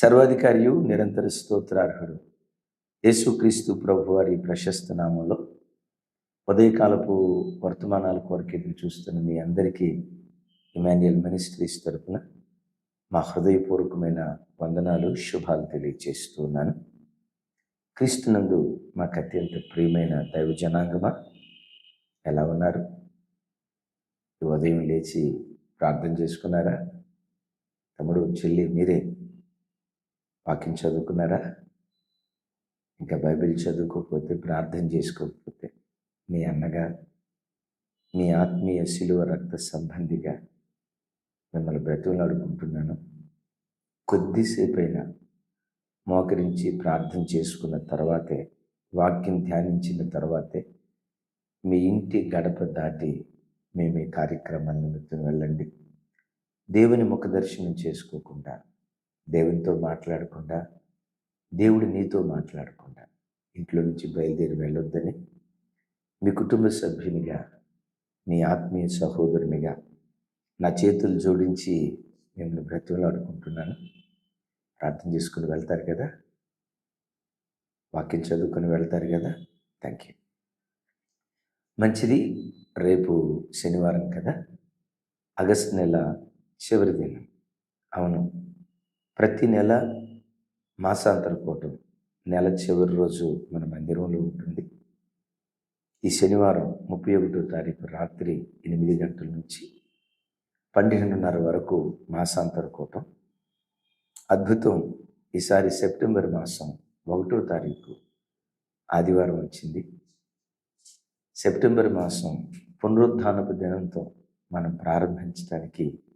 సర్వాధికారియు నిరంతర స్తోత్రార్హుడు. యేసుక్రీస్తు ప్రభు వారి ప్రశస్త నామంలో ఉదయకాలపు వర్తమానాల కొరకు ఎదురు చూస్తున్న మీ అందరికీ ఇమాన్యుయల్ మినిస్ట్రీస్ తరపున మా హృదయపూర్వకమైన వందనాలు శుభాలు తెలియజేస్తున్నాను క్రీస్తునందు మాకు అత్యంత ప్రియమైన దైవ జనాంగమా? ఎలా ఉన్నారు? ఈ ఉదయం లేచి ప్రార్థన చేసుకున్నారా? తమ్ముడు చెల్లి మీరే వాక్యం చదువుకున్నారా? ఇంకా బైబిల్ చదువుకోకపోతే ప్రార్థన చేసుకోకపోతే మీ అన్నగా మీ ఆత్మీయ శిలువ రక్త సంబంధిగా మిమ్మల్ని బ్రతువులు అడుగుంటున్నాను కొద్దిసేపైనా మోకరించి ప్రార్థన చేసుకున్న తర్వాతే వాక్యం ధ్యానించిన తర్వాతే మీ ఇంటి గడప దాటి మేము ఈ కార్యక్రమాన్ని నిమిత్తం వెళ్ళండి. దేవుని ముఖ దర్శనం చేసుకోకుండా దేవునితో మాట్లాడకుండా దేవుడు నీతో మాట్లాడకుండా ఇంట్లో నుంచి బయలుదేరి వెళ్ళొద్దని మీ కుటుంబ సభ్యునిగా మీ ఆత్మీయ సహోదరునిగా నా చేతులు జోడించి మిమ్మల్ని బ్రతిమలాడుకుంటున్నాను. ప్రార్థన చేసుకుని వెళ్తారు కదా? వాక్యం చదువుకొని వెళ్తారు కదా? థ్యాంక్ యూ మంచిది రేపు శనివారం కదా? ఆగస్ట్ నెల చివరి దినం. అవును. ప్రతి నెల మాసాంతర కూటం నెల చివరి రోజు మన మందిరంలో ఉంటుంది. ఈ శనివారం ముప్పై ఒకటో తారీఖు రాత్రి ఎనిమిది గంటల నుంచి పన్నెండున్నర వరకు మాసాంతర కూటం అద్భుతం! ఈసారి సెప్టెంబర్ మాసం ఒకటో తారీఖు ఆదివారం వచ్చింది. సెప్టెంబర్ మాసం పునరుద్ధానపు దినంతో మనం ప్రారంభించడానికి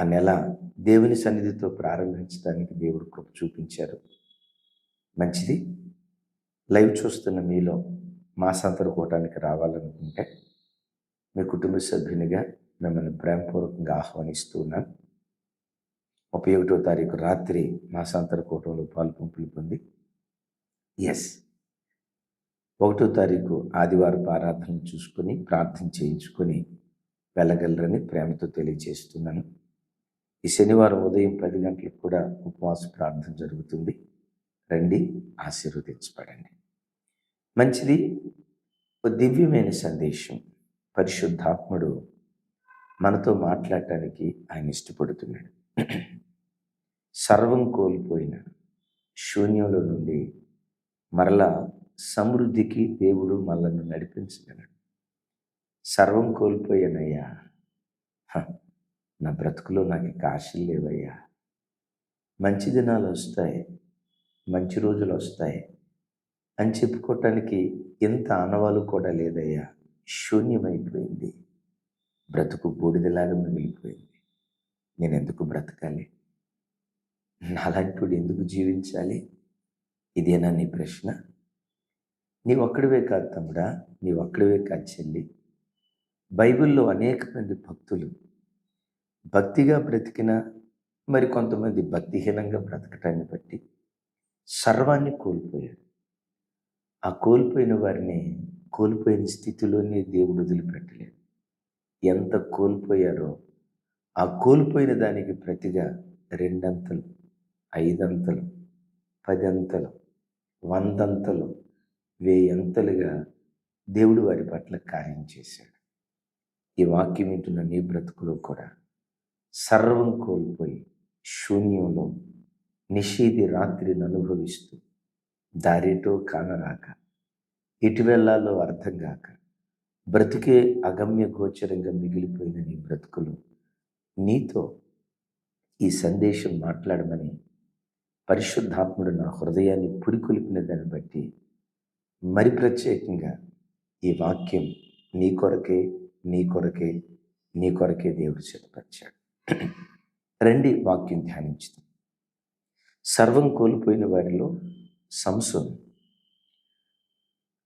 ఆ నెల దేవుని సన్నిధితో ప్రారంభించడానికి దేవుడు కృప చూపించారు. మంచిది? లైవ్ చూస్తున్న మీలో మాసాంతర కూటానికి రావాలనుకుంటే మీ కుటుంబ సభ్యునిగా మిమ్మల్ని ప్రేమపూర్వకంగా ఆహ్వానిస్తున్నాను ముప్పై ఒకటో తారీఖు రాత్రి మాసాంతర కూటంలో పాల్పంపులు పొంది. ఎస్ ఒకటో తారీఖు ఆదివారపు ఆరాధన చూసుకొని ప్రార్థన చేయించుకొని వెళ్ళగలరని ప్రేమతో తెలియజేస్తున్నాను. ఈ శనివారం ఉదయం పది గంటలకు కూడా ఉపవాస ప్రార్థన జరుగుతుంది. రండి ఆశీర్వదించబడండి. మంచిది ఒక దివ్యమైన సందేశం. పరిశుద్ధాత్ముడు మనతో మాట్లాడటానికి ఆయన ఇష్టపడుతున్నాడు. సర్వం కోల్పోయిన శూన్యంలో నుండి మరలా సమృద్ధికి దేవుడు మనల్ని నడిపించగలడు. సర్వం కోల్పోయానయ్యా. నా బ్రతుకులో నాకు ఇక ఆశలు లేవయ్యా. మంచి దినాలు వస్తాయి మంచి రోజులు వస్తాయి అని చెప్పుకోవటానికి ఎంత ఆనవాలు కూడా లేదయ్యా. శూన్యమైపోయింది. బ్రతుకు బూడిదలాగా మిగిలిపోయింది. నేను ఎందుకు బ్రతకాలి? నాలాంటి ఎందుకు జీవించాలి? ఇదేనా నీ ప్రశ్న? నీ ఒక్కడివే కాదు తమ్ముడా నీ ఒక్కడివే కాదు చెల్లి. బైబిల్లో అనేక మంది భక్తులు భక్తిగా బ్రతికిన మరి కొంతమంది భక్తిహీనంగా బ్రతకటాన్ని బట్టి సర్వాన్ని కోల్పోయాడు. ఆ కోల్పోయిన వారిని కోల్పోయిన స్థితిలోనే దేవుడు వదిలిపెట్టలేదు ఎంత కోల్పోయారో ఆ కోల్పోయిన దానికి ప్రతిగా రెండంతలు ఐదంతలు పదంతలు వందంతలు వేయంతలుగా దేవుడు వారి పట్ల కార్యం చేశాడు. ఈ వాక్యం వింటున్న నీ బ్రతుకులో కూడా సర్వం కోల్పోయి శూన్యంలో నిషేధి రాత్రిని అనుభవిస్తూ దారిటో కానరాక ఎటు వెళ్ళాలో అర్థం కాక బ్రతికే అగమ్య గోచరంగా మిగిలిపోయిన నీ బ్రతుకులు నీతో ఈ సందేశం మాట్లాడమని పరిశుద్ధాత్ముడు నా హృదయాన్ని పురికొలిపిన దాన్ని బట్టి మరి ప్రత్యేకంగా ఈ వాక్యం నీ కొరకే నీ కొరకే నీ కొరకే దేవుడు సిద్ధపరిచాడు. రండి వాక్యం ధ్యానించుదాం. సర్వం కోల్పోయిన వారిలో సంసోను.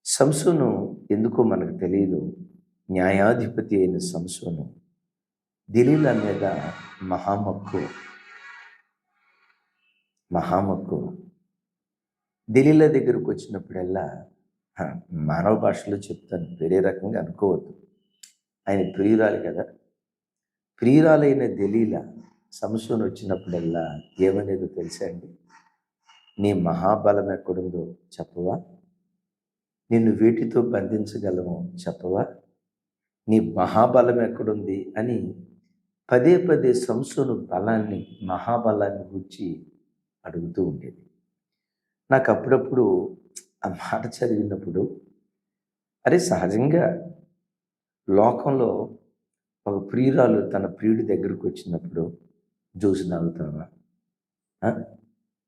సంసోను ఎందుకో మనకు తెలియదు. న్యాయాధిపతి అయిన సంసోను దిలీల మీద మహామక్కు. మహామక్కు. దిలీల దగ్గరకు వచ్చినప్పుడల్లా మానవ భాషలో చెప్తాను వేరే రకంగా అనుకోవద్దు. ఆయన ప్రియురాలు కదా. ప్రియురాలైన దలీల సంశయం వచ్చినప్పుడల్లా ఏమనేదో తెలుసా అండి? నీ మహాబలం ఎక్కడుందో చెప్పవా? నిన్ను వీటితో బంధించగలము చెప్పవా? నీ మహాబలం ఎక్కడుంది అని పదే పదే సంసోను బలాన్ని మహాబలాన్ని గురించి అడుగుతూ ఉండేది. నాకు అప్పుడప్పుడు ఆ మాట చదివినప్పుడు అరే సహజంగా లోకంలో ఒక ప్రియురాలు తన ప్రియుడి దగ్గరకు వచ్చినప్పుడు జ్యూస్ తాగుతావా?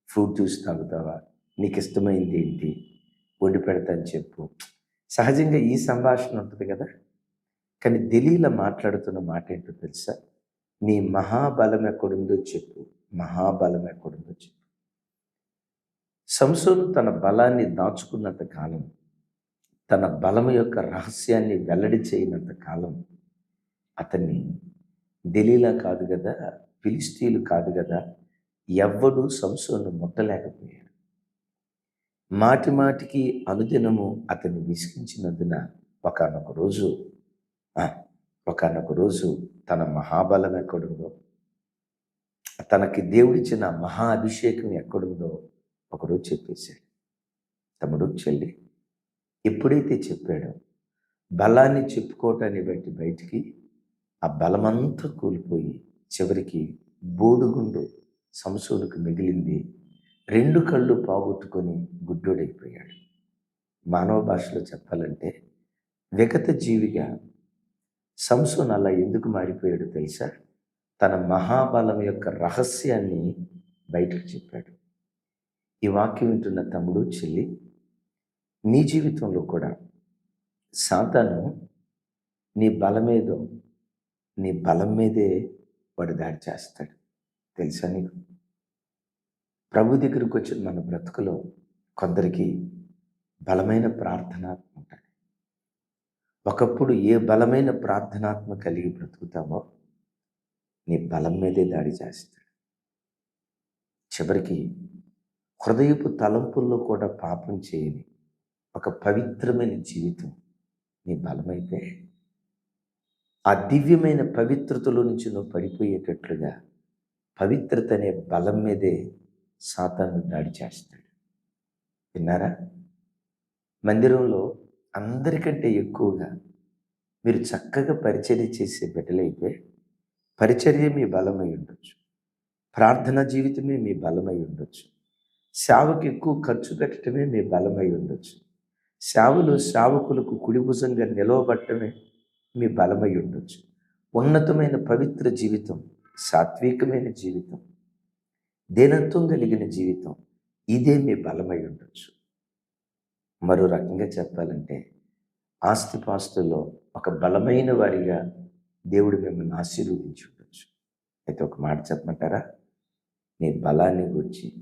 ఫ్రూట్ జ్యూస్ తాగుతావా? నీకు ఇష్టమైంది ఏంటి? వండి పెడతాను చెప్పు. సహజంగా ఈ సంభాషణ ఉంటుంది కదా? కానీ దిలీల మాట్లాడుతున్న మాట ఏంటో తెలుసా? నీ మహాబలం ఎక్కడుందో చెప్పు. మహాబలం ఎక్కడుందో చెప్పు. సంసోను తన బలాన్ని దాచుకున్నంత కాలం తన బలం యొక్క రహస్యాన్ని వెల్లడి చేయనంత కాలం అతన్ని దిలీలా కాదు కదా ఫిలిస్తీన్లు కాదు కదా ఎవ్వడు సంసోను ముట్టలేకపోయాడు. మాటి మాటికి అనుదినము అతన్ని విసిగించినందున ఒకనొక రోజు ఒకనొక రోజు తన మహాబలం ఎక్కడుందో తనకి దేవుడిచ్చిన మహా అభిషేకం ఎక్కడుందో ఒకరోజు చెప్పేశాడు. తమ్ముడు చెల్లి ఎప్పుడైతే చెప్పాడో బలాన్ని చెప్పుకోవటాన్ని బట్టి బయటికి ఆ బలమంతా కూలిపోయి చివరికి బోడుగుండు సంసోనుకు మిగిలింది. రెండు కళ్ళు పోగొట్టుకొని గుడ్డోడైపోయాడు. మానవ భాషలో చెప్పాలంటే విగత జీవిగా సంసోన్ అలా ఎందుకు మారిపోయాడు తెలుసా? తన మహాబలం యొక్క రహస్యాన్ని బయటకు చెప్పాడు. ఈ వాక్యం వింటున్న తమ్ముడు చెల్లి నీ జీవితంలో కూడా సాతాను నీ బలమేదో నీ బలం మీదే వాడు దాడి చేస్తాడు. తెలుసా నీకు? ప్రభు దగ్గరికి వచ్చిన మన బ్రతుకులో కొందరికి బలమైన ప్రార్థనాత్మ ఉంటుంది ఒకప్పుడు ఏ బలమైన ప్రార్థనాత్మ కలిగి బ్రతుకుతామో నీ బలం మీదే దాడి చేస్తాడు. చివరికి హృదయపు తలంపుల్లో కూడా పాపం చేయని ఒక పవిత్రమైన జీవితం నీ బలమైతే ఆ దివ్యమైన పవిత్రతలో నుంచి నువ్వు పడిపోయేటట్లుగా పవిత్రత అనే బలం మీదే సాతాను దాడి చేస్తాడు. విన్నారా? మందిరంలో అందరికంటే ఎక్కువగా మీరు చక్కగా పరిచర్య చేసే బిడ్డలైతే పరిచర్య మీ బలమై ఉండొచ్చు. ప్రార్థనా జీవితమే మీ బలమై ఉండొచ్చు. సేవకు ఎక్కువ ఖర్చు పెట్టడమే మీ బలమై ఉండొచ్చు. సేవలు సేవకులకు కుడిభుజంగా నిలవబట్టమే మీ బలమై ఉండొచ్చు. ఉన్నతమైన పవిత్ర జీవితం సాత్వికమైన జీవితం దీనత్వం కలిగిన జీవితం ఇదే మీ బలమై ఉండొచ్చు. మరో రకంగా చెప్పాలంటే ఆస్తిపాస్తుల్లో ఒక బలమైన వారిగా దేవుడు మిమ్మల్ని ఆశీర్వదించి ఉండొచ్చు. అయితే ఒక మాట చెప్పమంటారా? నీ బలాన్ని గురించి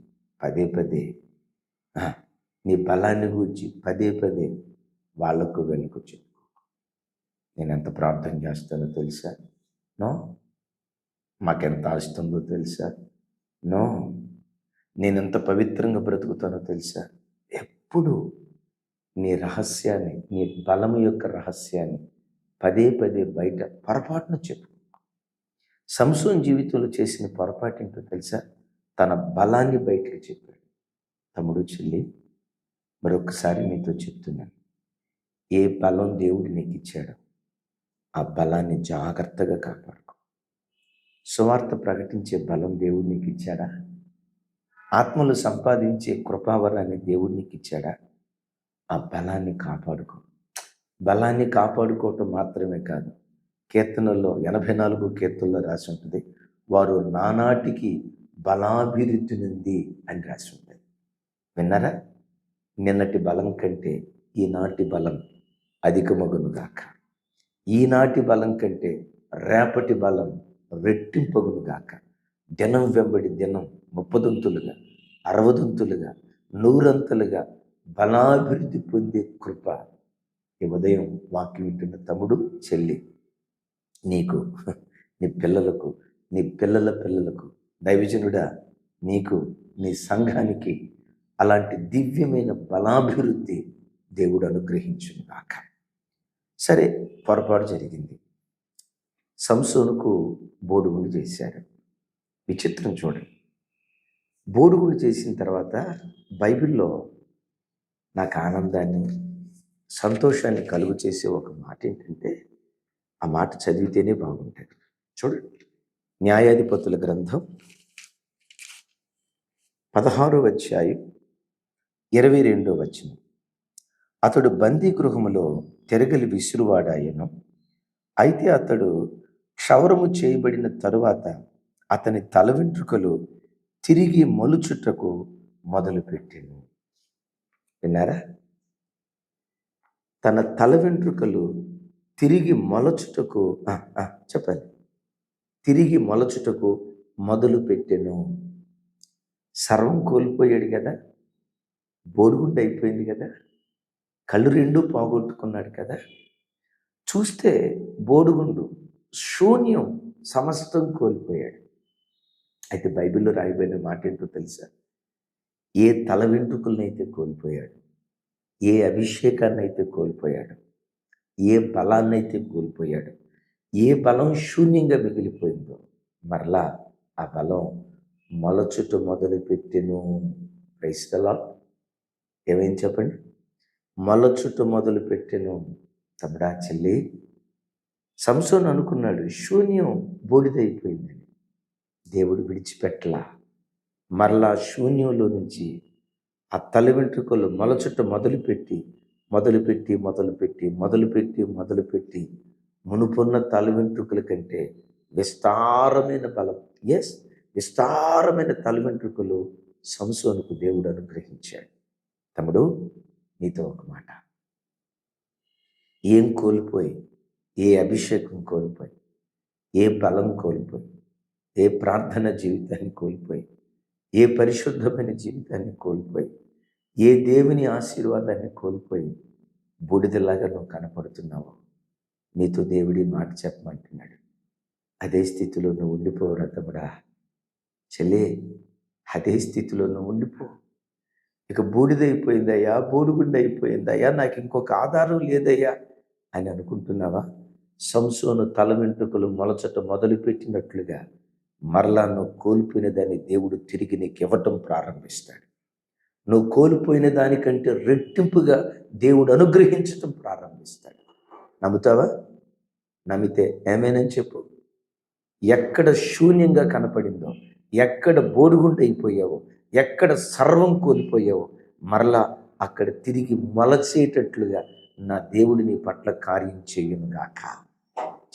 పదే పదే నీ బలాన్ని గురించి పదే పదే వాళ్ళకు వెనుక నేను ఎంత ప్రార్థన చేస్తానో తెలుసా? నో. మాకెంత ఆస్తుందో తెలుసా? నో. నేను ఎంత పవిత్రంగా బ్రతుకుతానో తెలుసా? ఎప్పుడు నీ రహస్యాన్ని నీ బలము యొక్క రహస్యాన్ని పదే పదే బయట పొరపాటున చెప్పు. సంసోన్ జీవితంలో చేసిన పొరపాటు ఏంటో తెలుసా? తన బలాన్ని బయటకు చెప్పాడు. తమ్ముడు చెల్లి మరొకసారి మీతో చెప్తున్నాను. ఏ బలం దేవుడు నీకు ఇచ్చాడో ఆ బలాన్ని జాగ్రత్తగా కాపాడుకో. సువార్త ప్రకటించే బలం దేవుడు నీకు ఇచ్చాడా ఆత్మలు సంపాదించే కృపావరాన్ని దేవుడు నీకు ఇచ్చాడా ఆ బలాన్ని కాపాడుకో. బలాన్ని కాపాడుకోవటం మాత్రమే కాదు కీర్తనల్లో ఎనభై నాలుగు కీర్తనలో రాసి ఉంటుంది వారు నానాటికి బలాభివృద్ధి నుండి అని రాసి ఉంటుంది. విన్నారా? నిన్నటి బలం కంటే ఈనాటి బలం అధికమగును గాక ఈనాటి బలం కంటే రేపటి బలం రెట్టింపగును గాక దినం వెంబడి దినం ముప్పదంతులుగా అరవదంతులుగా నూరంతులుగా బలాభివృద్ధి పొందే కృప ఈ ఉదయం వాక్యం వింటున్న తమ్ముడు చెల్లి. నీకు నీ పిల్లలకు నీ పిల్లల పిల్లలకు దైవజనుడా నీకు నీ సంఘానికి అలాంటి దివ్యమైన బలాభివృద్ధి దేవుడు అనుగ్రహించును కాక సరే పొరపాటు జరిగింది. సంసోనుకు బోడుగుండు చేశారు. విచిత్రం చూడండి. బోడుగుడు చేసిన తర్వాత బైబిల్లో నాకు ఆనందాన్ని సంతోషాన్ని కలుగు చేసే ఒక మాట ఏంటంటే ఆ మాట చదివితేనే బాగుంటుంది. చూడండి. న్యాయాధిపతుల గ్రంథం పదహారో అధ్యాయం ఇరవై రెండో వచనం. అతడు బందీ గృహములో తిరగలి విసురువాడాయను. అయితే అతడు క్షవరము చేయబడిన తరువాత అతని తల వెంట్రుకలు తిరిగి మొలుచుటకు మొదలుపెట్టాను. విన్నారా? తన తల వెంట్రుకలు తిరిగి మొలచుటకు చెప్పాలి తిరిగి మొలచుటకు మొదలు పెట్టెను సర్వం కోల్పోయాడు కదా? బోరుగుండైపోయింది కదా? కళ్ళు రెండు పోగొట్టుకున్నాడు కదా. చూస్తే బోడుగుండు శూన్యం సమస్తం కోల్పోయాడు. అయితే బైబిల్లో రాయబడిన మాట ఏంటో తెలుసా? ఏ తల వెంట్రుకలనైతే కోల్పోయాడు ఏ అభిషేకాన్ని అయితే కోల్పోయాడు ఏ బలాన్ని అయితే కోల్పోయాడు ఏ బలం శూన్యంగా మిగిలిపోయిందో మరలా ఆ బలం మొలచుట మొదలు పెట్టెను క్రైస్తలా ఏమైంది చెప్పండి? మొలచుట మొదలు పెట్టెను తమ్ముడా చెల్లి. సంసోన్ అనుకున్నాడు శూన్యం బోడిదైపోయిందని. దేవుడు విడిచిపెట్టలా. మరలా శూన్యంలో నుంచి ఆ తల వెంట్రుకలు మొలచుట మొదలుపెట్టి మొదలుపెట్టి మొదలుపెట్టి మొదలుపెట్టి మొదలుపెట్టి మునుపున్న తల వెంట్రుకల కంటే విస్తారమైన బలం ఎస్ విస్తారమైన తల వెంట్రుకలు సంసోనుకు దేవుడు అనుగ్రహించాడు. తమ్ముడు నీతో ఒక మాట. ఏం కోల్పోయి ఏ అభిషేకం కోల్పోయి ఏ బలం కోల్పోయి ఏ ప్రార్థన జీవితాన్ని కోల్పోయి ఏ పరిశుద్ధమైన జీవితాన్ని కోల్పోయి ఏ దేవుని ఆశీర్వాదాన్ని కోల్పోయి బూడిదలాగా నువ్వు కనపడుతున్నావు నీతో దేవుడి మాట చెప్పమంటున్నాడు. అదే స్థితిలో నువ్వు ఉండిపోవు రథముడా. చెల్లే అదే స్థితిలో నువ్వు ఉండిపో. ఇక బూడిదైపోయిందయ్యా బూడిగుండ అయిపోయిందయ్యా నాకు ఇంకొక ఆధారం లేదయ్యా అని అనుకుంటున్నావా? సంసోను తల వెంట్రుకలు మొలచట మొదలుపెట్టినట్లుగా మరలా నువ్వు కోల్పోయిన దాన్ని దేవుడు తిరిగి నీకు ఇవ్వటం ప్రారంభిస్తాడు. నువ్వు కోల్పోయిన దానికంటే రెట్టింపుగా దేవుడు అనుగ్రహించటం ప్రారంభిస్తాడు. నమ్ముతావా? నమ్మితే ఏమేనని చెప్పు. ఎక్కడ శూన్యంగా కనపడిందో ఎక్కడ బోడుగుంట అయిపోయావో ఎక్కడ సర్వం కోల్పోయావో మరలా అక్కడ తిరిగి మొలచేటట్లుగా నా దేవుడు నీ పట్ల కార్యం చేయనుగాక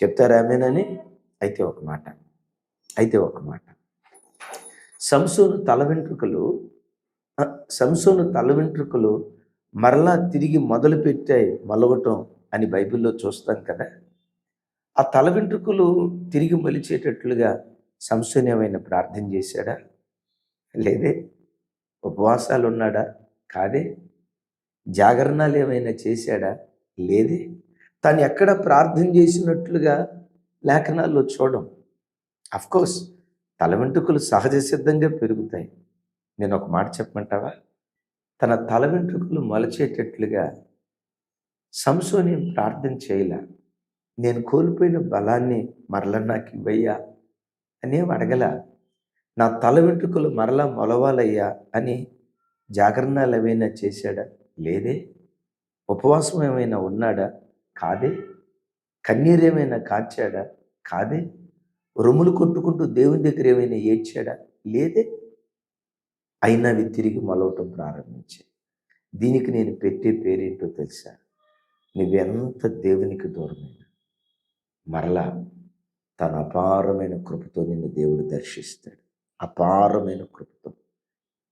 చెప్తారా ఆమెనని? అయితే ఒక మాట. అయితే ఒక మాట. సంసోను తల వెంట్రుకలు సంసోను తల వెంట్రుకలు మరలా తిరిగి మొదలు పెట్టాయి మలవటం అని బైబిల్లో చూస్తాం కదా. ఆ తల వెంట్రుకలు తిరిగి మలిచేటట్లుగా సంసోన్ ఏమైనా ప్రార్థన చేశాడా? లేదే ఉపవాసాలు ఉన్నాడా కాదే జాగరణాలు ఏమైనా చేశాడా? లేదే. తను ఎక్కడ ప్రార్థన చేసినట్లుగా లేఖనాల్లో చూడం. అఫ్కోర్స్ తల వెంట్రుకలు సహజ సిద్ధంగా పెరుగుతాయి. నేను ఒక మాట చెప్పమంటావా? తన తల వెంట్రుకలు మొలచేటట్లుగా సంసోని ప్రార్థన చేయలే. నేను కోల్పోయిన బలాన్ని మరల నాకు ఇవ్వయ్యా? అనేవి అడగల. నా తల వెంట్రుకలు మరలా మొలవాలయ్యా అని జాగరణాలు ఏమైనా చేశాడా? లేదే. ఉపవాసం ఏమైనా ఉన్నాడా? కాదే. కన్నీరేమైనా కాచాడా? కాదే. రొమ్ములు కొట్టుకుంటూ దేవుని దగ్గర ఏమైనా ఏడ్చాడా? లేదే. అయినా అవి తిరిగి మొలవటం ప్రారంభించాయి దీనికి నేను పెట్టే పేరేంటో తెలుసా? నువ్వెంత దేవునికి దూరమైన మరలా తన అపారమైన కృపతో నిన్ను దేవుడు దర్శిస్తాడు. అపారమైన కృపతో.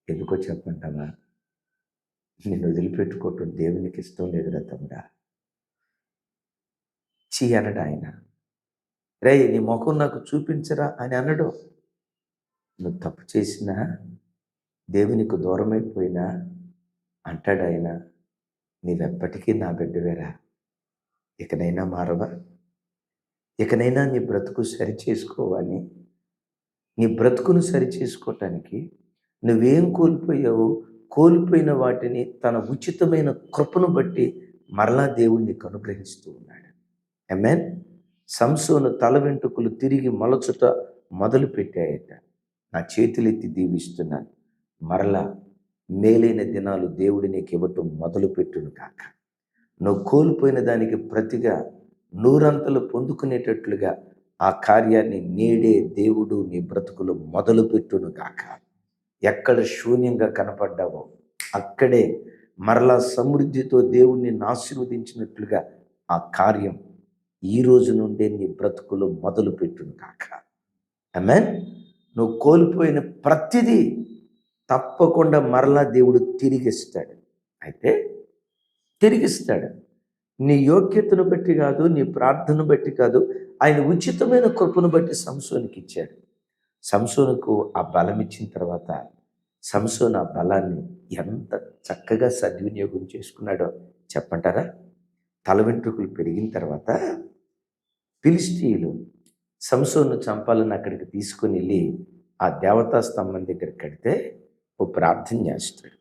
ఎందుకో చెప్పంటావా? నిన్ను వదిలిపెట్టుకోవటం దేవునికి ఇష్టం లేదురా తమ్ముడా. చీ అనడు ఆయన. రే నీ ముఖం నాకు చూపించరా అని అనడు నువ్వు తప్పు చేసినా దేవునికి దూరమైపోయినా అంటాడు ఆయన. నీవెప్పటికీ నా బిడ్డవేరా. ఇకనైనా మారవా? ఇకనైనా నీ బ్రతుకు సరి చేసుకోవాలి నీ బ్రతుకును సరి చేసుకోవటానికి నువ్వేం కోల్పోయావో కోల్పోయిన వాటిని తన ఉచితమైన కృపను బట్టి మరలా దేవుడు నీకు అనుగ్రహిస్తూ ఉన్నాడు. ఎమెన్ సంసోను తల వెంట్రుకలు తిరిగి మొలచుట మొదలు పెట్టాయట నా చేతులెత్తి దీవిస్తున్నాను. మరలా మేలైన దినాలు దేవుడి నీకు ఇవ్వటం మొదలుపెట్టును కాక నువ్వు కోల్పోయిన దానికి ప్రతిగా నూరంతలు పొందుకునేటట్లుగా ఆ కార్యాన్ని నేడే దేవుడు నీ బ్రతుకులు మొదలుపెట్టును గాక. ఎక్కడ శూన్యంగా కనపడ్డావో అక్కడే మరలా సమృద్ధితో దేవుణ్ణి ఆశీర్వదించినట్లుగా ఆ కార్యం ఈ రోజు నుండే నీ బ్రతుకులు మొదలుపెట్టును కాక అమెన్ నువ్వు కోల్పోయిన ప్రతిదీ తప్పకుండా మరలా దేవుడు తిరిగిస్తాడు. అయితే తిరిగిస్తాడు. నీ యోగ్యతను బట్టి కాదు నీ ప్రార్థన బట్టి కాదు ఆయన ఉచితమైన కృపను బట్టి సంసోనికి ఇచ్చాడు. సంసోనుకు ఆ బలం ఇచ్చిన తర్వాత సంసోన్ ఆ బలాన్ని ఎంత చక్కగా సద్వినియోగం చేసుకున్నాడో చెప్పంటారా? తల వెంట్రుకలు పెరిగిన తర్వాత ఫిలిస్టీయులు సంసోను చంపాలని అక్కడికి తీసుకుని వెళ్ళి ఆ దేవతా స్తంభం దగ్గర కడితే ఓ ప్రార్థన చేస్తాడు.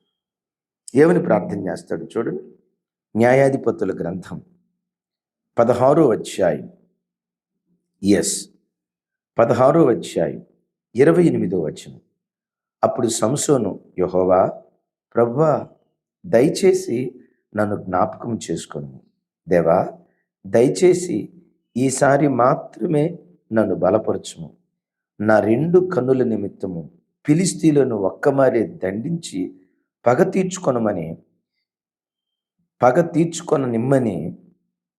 ఏమని ప్రార్థన చేస్తాడు చూడండి. న్యాయాధిపతుల గ్రంథం పదహారో అధ్యాయం ఎస్ పదహారో అధ్యాయం ఇరవై ఎనిమిదో వచనం. అప్పుడు సంసోను యహోవా ప్రభువా దయచేసి నన్ను జ్ఞాపకం చేసుకుని దేవా దయచేసి ఈసారి మాత్రమే నన్ను బలపరచుము. నా రెండు కన్నుల నిమిత్తము పిలిస్తీలను ఒక్కమారే దండించి పగ తీర్చుకొనమని పగ తీర్చుకొన నిమ్మని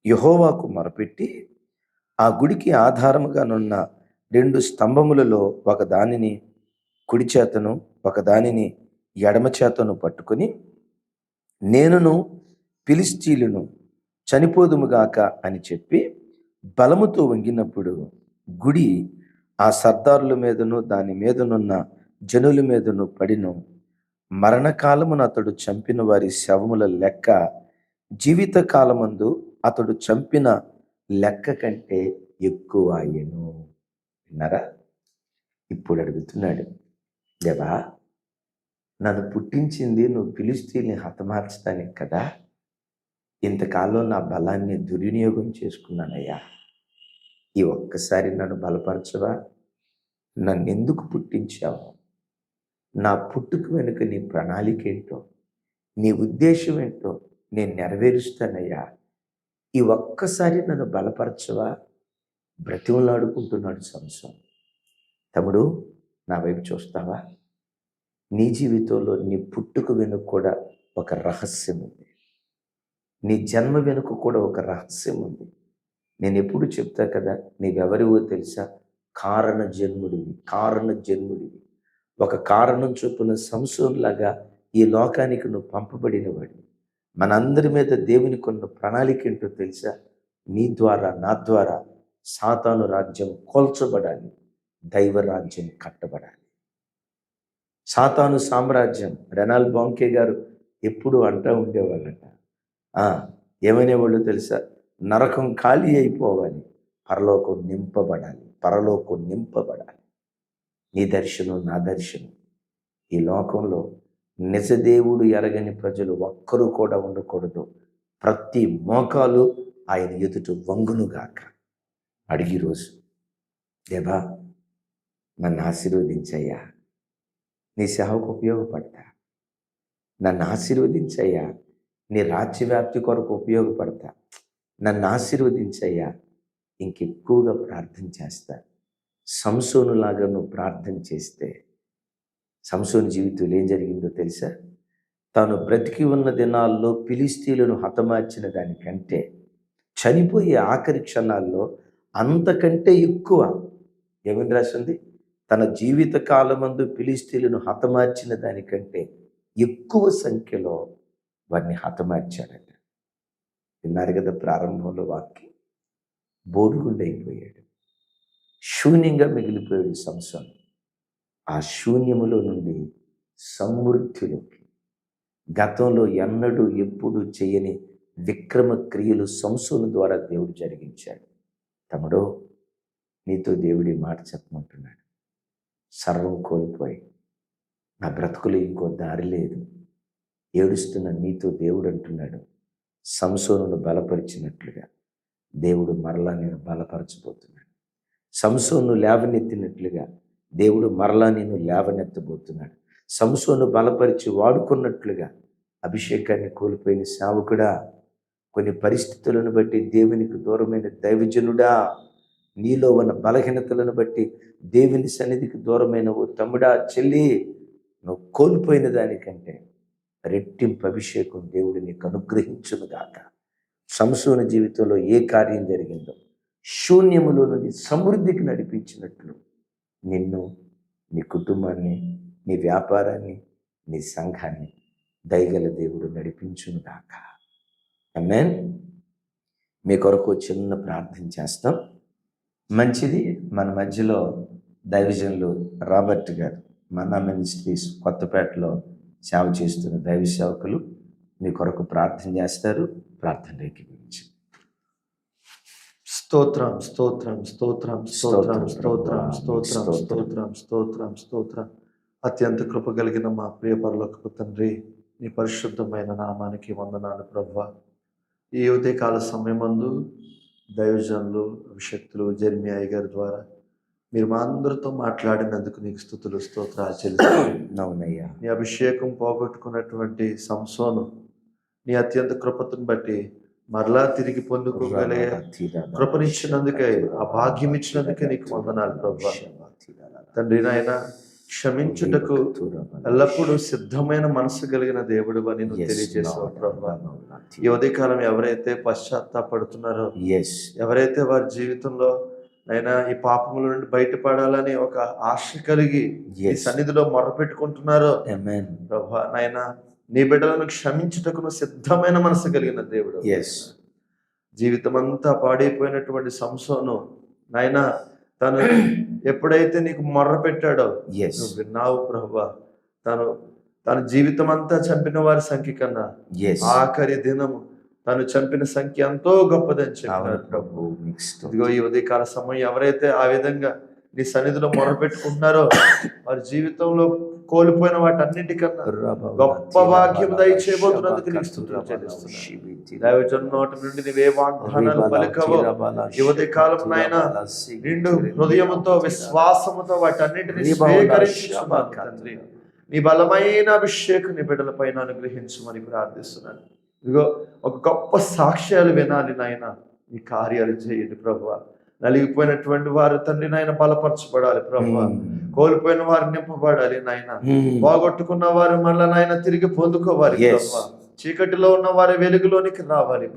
యహోవాకు మొరపెట్టి ఆ గుడికి ఆధారముగానున్న రెండు స్తంభములలో ఒక దానిని కుడి చేతను ఒక దానిని ఎడమ చేతను పట్టుకొని నేనును పిలిస్తీలును చనిపోదుముగాక అని చెప్పి బలముతో వంగినప్పుడు గుడి ఆ సర్దారుల మీదను దాని మీదనున్న జనుల మీదను పడిను. మరణకాలమున అతడు చంపిన వారి శవముల లెక్క జీవిత కాలమందు అతడు చంపిన లెక్క కంటే ఎక్కువ అయ్యను విన్నారా ఇప్పుడు అడుగుతున్నాడు. దేవా నన్ను పుట్టించింది నువ్వు పిలిస్తీని హతమార్చడానికి కదా? ఇంతకాలం నా బలాన్ని దుర్వినియోగం చేసుకున్నానయ్యా. ఈ ఒక్కసారి నన్ను బలపరచవా? నన్ను ఎందుకు పుట్టించావు? నా పుట్టుకు వెనుక నీ ప్రణాళిక ఏంటో? నీ ఉద్దేశం ఏంటో నేను నెరవేరుస్తానయ్యా. ఈ ఒక్కసారి నన్ను బలపరచవా? బ్రతిమలాడుకుంటున్నాడు సంసం తమ్ముడు నా వైపు చూస్తావా? నీ జీవితంలో నీ పుట్టుక వెనుక కూడా ఒక రహస్యం ఉంది. నీ జన్మ వెనుక కూడా ఒక రహస్యం ఉంది. నేను ఎప్పుడు చెప్తా కదా నీవెవరివో తెలుసా? కారణ జన్ముడివి కారణ జన్ముడివి. ఒక కారణం చొప్పున సంసోన్లాగా ఈ లోకానికి నువ్వు పంపబడినవాడివి మనందరి మీద దేవుని కొన్న ప్రణాళిక ఏంటో తెలుసా? నీ ద్వారా నా ద్వారా సాతాను రాజ్యం కోల్చబడాలి దైవ రాజ్యం కట్టబడాలి. సాతాను సామ్రాజ్యం రెనాల్ బాంకే గారు ఎప్పుడు అంటూ ఉండేవాళ్ళట. ఏమనేవాళ్ళు తెలుసా? నరకం ఖాళీ అయిపోవాలి పరలోకం నింపబడాలి పరలోకం నింపబడాలి. నీ దర్శనం నా దర్శనం. ఈ లోకంలో నిజదేవుడు ఎరగని ప్రజలు ఒక్కరూ కూడా ఉండకూడదు. ప్రతి మోకాలు ఆయన ఎదుట వంగునుగాక అడిగి రోజు దేవా నన్ను ఆశీర్వదించయ్యా. నీ సేవకు ఉపయోగపడతా. నన్ను ఆశీర్వదించయ్యా. నీ రాజ్యవ్యాప్తి కొరకు ఉపయోగపడతా. నన్ను ఆశీర్వదించయ్యా. ఇంకెక్కువగా ప్రార్థన చేస్తా. సంసోనులాగా నువ్వు ప్రార్థన చేస్తే సంసోని జీవితంలో ఏం జరిగిందో తెలుసా? తాను బ్రతికి ఉన్న దినాల్లో పిలిస్తీలను హతమార్చిన దానికంటే చనిపోయే ఆఖరి క్షణాల్లో అంతకంటే ఎక్కువ ఏమని రాసింది? తన జీవిత కాలమందు పిలిస్తీలను హతమార్చిన దానికంటే ఎక్కువ సంఖ్యలో వారిని హతమార్చాడట. విన్నారు కదా ప్రారంభంలో వాక్యం. బోరుగుండైపోయాడు శూన్యంగా మిగిలిపోయాడు సంసం ఆ శూన్యములో నుండి సమృద్ధిలోకి గతంలో ఎన్నడూ ఎప్పుడు చేయని విక్రమ క్రియలు సంసోను ద్వారా దేవుడు జరిగించాడు. తమ్ముడో నీతో దేవుడి మాట చెప్పమంటున్నాడు. సర్వం కోల్పోయి నా బ్రతుకులు ఇంకో దారి లేదు. ఏడుస్తున్న నీతో దేవుడు అంటున్నాడు. సంసోనును బలపరిచినట్లుగా. దేవుడు మరలా నేను బలపరచబోతున్నాడు. సంసోను లేవనెత్తినట్లుగా. దేవుడు మరలా నేను లేవనెత్తబోతున్నాడు. సంసోను బలపరిచి వాడుకున్నట్లుగా అభిషేకాన్ని కోల్పోయిన సేవకుడా కొన్ని పరిస్థితులను బట్టి దేవునికి దూరమైన దైవజనుడా నీలో ఉన్న బలహీనతలను బట్టి దేవుని సన్నిధికి దూరమైన ఓ తమ్ముడా చెల్లి నువ్వు కోల్పోయిన దానికంటే రెట్టింపు అభిషేకం దేవుడు నీకు అనుగ్రహించునుగాక సంసోన జీవితంలో ఏ కార్యం జరిగిందో శూన్యములో నుండి సమృద్ధికి నడిపించినట్లు నిన్ను నీ కుటుంబాన్ని నీ వ్యాపారాన్ని నీ సంఘాన్ని దయగల దేవుడు నడిపించును నడిపించునుగాక అమ్మేన్ మీ కొరకు చిన్న ప్రార్థన చేస్తాం. మంచిది మన మధ్యలో దైవజనులు రాబర్ట్ గారు మన మినిస్ట్రీస్ కొత్తపేటలో సేవ చేస్తున్న దైవ సేవకులు మీ కొరకు ప్రార్థన చేస్తారు. ప్రార్థనలోకి గురించి స్తోత్రం స్తోత్రం స్తోత్రం స్తోత్రం స్తోత్రం, స్తోత్రం. స్తోత్రం స్తోత్రం స్తోత్రం స్తోత్రం అత్యంత కృప కలిగిన మా ప్రియ పరలోకపు తండ్రి నీ పరిశుద్ధమైన నామానికి వందనాలు ప్రభా ఈ ఉదయకాల సమయమందు దైవజనులు అభిషక్తులు జర్మియాయి గారి ద్వారా మీరు మా అందరితో మాట్లాడినందుకు నీకు స్థుతులు స్తోత్రాలు చెల్లిస్తున్నాను అవునయ్యా. నీ అభిషేకం పోగొట్టుకున్నటువంటి సంసోను నీ అత్యంత కృపతను బట్టి మరలా తిరిగి పొందుకోగలిగే కృపనిచ్చినందుకే ఆ భాగ్యం ఇచ్చినందుకే నీకు వందనాలు ప్రభా. తండ్రి నాయన క్షమించుటకు ఎల్లప్పుడూ సిద్ధమైన మనసు కలిగిన దేవుడు అని నువ్వు తెలియజేసావు ప్రభా. ఈ ఉదయకాలం ఎవరైతే పశ్చాత్తాపడుతున్నారో ఎవరైతే వారి జీవితంలో అయినా ఈ పాపముల నుండి బయటపడాలని ఒక ఆశ కలిగి సన్నిధిలో మొరపెట్టుకుంటున్నారో ప్రభా నాయన నీ బిడ్డలను క్షమించుటకు నువ్వు సిద్ధమైన మనసు కలిగిన దేవుడు. ఎస్ జీవితం అంతా పాడైపోయినటువంటి సంసోను నాయన తను ఎప్పుడైతే నీకు మొర్ర పెట్టాడో నువ్వు విన్నావు ప్రభా. తను తన జీవితం అంతా చంపిన వారి సంఖ్య కన్నా ఆఖరి దినము తను చంపిన సంఖ్య ఎంతో గొప్పదని చెప్పారు ప్రభు. ఇదిగో ఈ ఉదయకాల సమయం ఎవరైతే ఆ విధంగా నీ సన్నిధిలో మొర పెట్టుకుంటున్నారో వారి జీవితంలో కోల్పోయిన వాటన్నిటికన్నా గొప్ప భాగ్యం దయచేయబోతున్నందుకు నీకు స్తుతులు చెల్లిస్తున్నాను. దైవజను నోటి నుండి నీవే వాగ్దానాలు పలికవో. ఈ ఉదయకాలం నాయన నిండు హృదయముతో విశ్వాసముతో వాటన్నిటిని స్వీకరించుకున్నాను తండ్రి. నీ బలమైన అభిషేకం నీ బిడ్డల పైన అనుగ్రహించమని ప్రార్థిస్తున్నాను. ఇదిగో ఒక గొప్ప సాక్ష్యాలు వినాలి నాయన. ఈ కార్యాలు చేయండి ప్రభు నలిగిపోయినటువంటి వారు తండ్రి నాయన బలపరచబడాలి ప్రభు. కోల్పోయిన వారు నింపబడాలి నాయన. పోగొట్టుకున్న వారు మళ్ళా నాయన తిరిగి పొందుకోవాలి చీకటిలో ఉన్న వారు వెలుగులోనికి రావాలి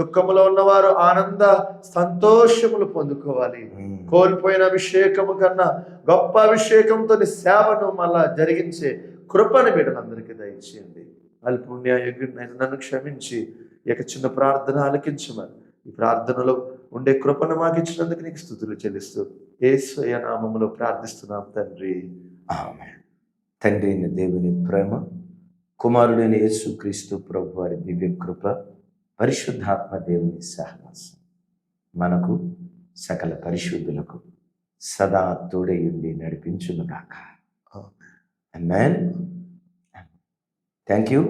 దుఃఖములో ఉన్నవారు ఆనంద సంతోషములు పొందుకోవాలి. కోల్పోయిన అభిషేకము కన్నా గొప్ప అభిషేకంతో సేవను మళ్ళా జరిగించే కృపని బిడ్డలందరికీ దయచేయండి. అల్పుణ్య నన్ను క్షమించి ఈ యొక్క చిన్న ప్రార్థన ఆలకించమని. ఈ ప్రార్థనలో ఉండే కృపను మాకు ఇచ్చినందుకు నీకు స్థుతులు చెల్లిస్తూ ఏసయ నామములో ప్రార్థిస్తున్నాం తండ్రి. ఆమె తండ్రి అయిన దేవుని ప్రేమ కుమారుడైన యేసుక్రీస్తు ప్రభు వారి దివ్య కృప పరిశుద్ధాత్మ దేవుని సహవాసం. మనకు సకల పరిశుద్ధులకు సదా తోడయుండి నడిపించునుగాక మ్యాన్ థ్యాంక్ యూ.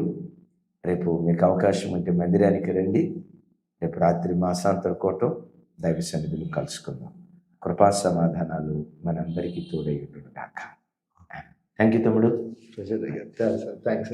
రేపు మీకు అవకాశం ఉంటే మందిరానికి రండి. రేపు రాత్రి మాసాంతర కోటం. దైవ సన్నిధిలో కలుసుకుందాం. కృపా సమాధానాలు మనందరికీ తోడై గాక. థ్యాంక్ యూ తమ్ముడు. థ్యాంక్స్